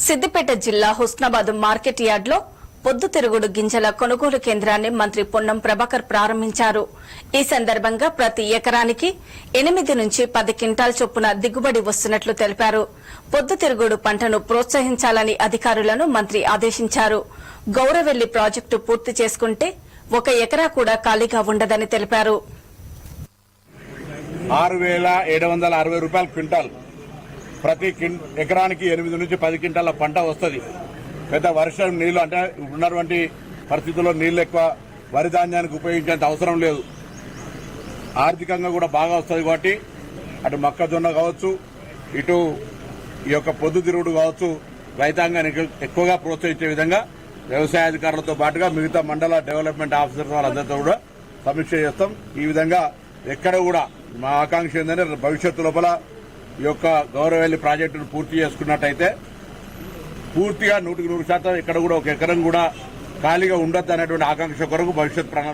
సిద్దిపేట జిల్లా హుస్నాబాద్ మార్కెట్ యార్డ్లో పొద్దుతిరుగుడు గింజల కొనుగోలు కేంద్రాన్ని మంత్రి పొన్నం ప్రభాకర్ ప్రారంభించారు. ఈ సందర్భంగా ప్రతి ఎకరానికి ఎనిమిది నుంచి పది క్వింటాల్ చొప్పున దిగుబడి వస్తున్నట్లు తెలిపారు. పొద్దుతిరుగుడు పంటను ప్రోత్సహించాలని అధికారులను మంత్రి ఆదేశించారు. గౌరవెల్లి ప్రాజెక్టు పూర్తి చేసుకుంటే ఒక ఎకరా కూడా ఖాళీగా ఉండదని తెలిపారు. ఆరు వేల ఏడు వందల అరవై రూపాయల క్వింటాల్. ప్రతి ఎకరానికి ఎనిమిది నుంచి పది క్వింటాల పంట వస్తుంది. పెద్ద వర్షం నీళ్ళు అంటే ఉన్నటువంటి పరిస్థితుల్లో నీళ్ళు ఎక్కువ వరి ధాన్యానికి ఉపయోగించేంత అవసరం లేదు. ఆర్థికంగా కూడా బాగా వస్తుంది కాబట్టి అటు మొక్కజొన్న కావచ్చు ఇటు ఈ యొక్క పొద్దుతిరుగుడు కావచ్చు రైతాంగానికి ఎక్కువగా ప్రోత్సహించే విధంగా వ్యవసాయ అధికారులతో పాటుగా మిగతా మండల డెవలప్మెంట్ ఆఫీసర్ వాళ్ళందరితో కూడా సమీక్ష చేస్తాం. ఈ విధంగా ఎక్కడ కూడా మా ఆకాంక్ష ఏంటంటే భవిష్యత్తు లోపల ఈ యొక్క గౌరవెల్లి ప్రాజెక్టును పూర్తి చేసుకున్నట్టయితే పూర్తిగా నూటికి నూరు శాతం ఇక్కడ కూడా ఒక ఎకరం కూడా ఖాళీగా ఉండొద్దు అనేటువంటి ఆకాంక్ష కొరకు భవిష్యత్ ప్రణాళిక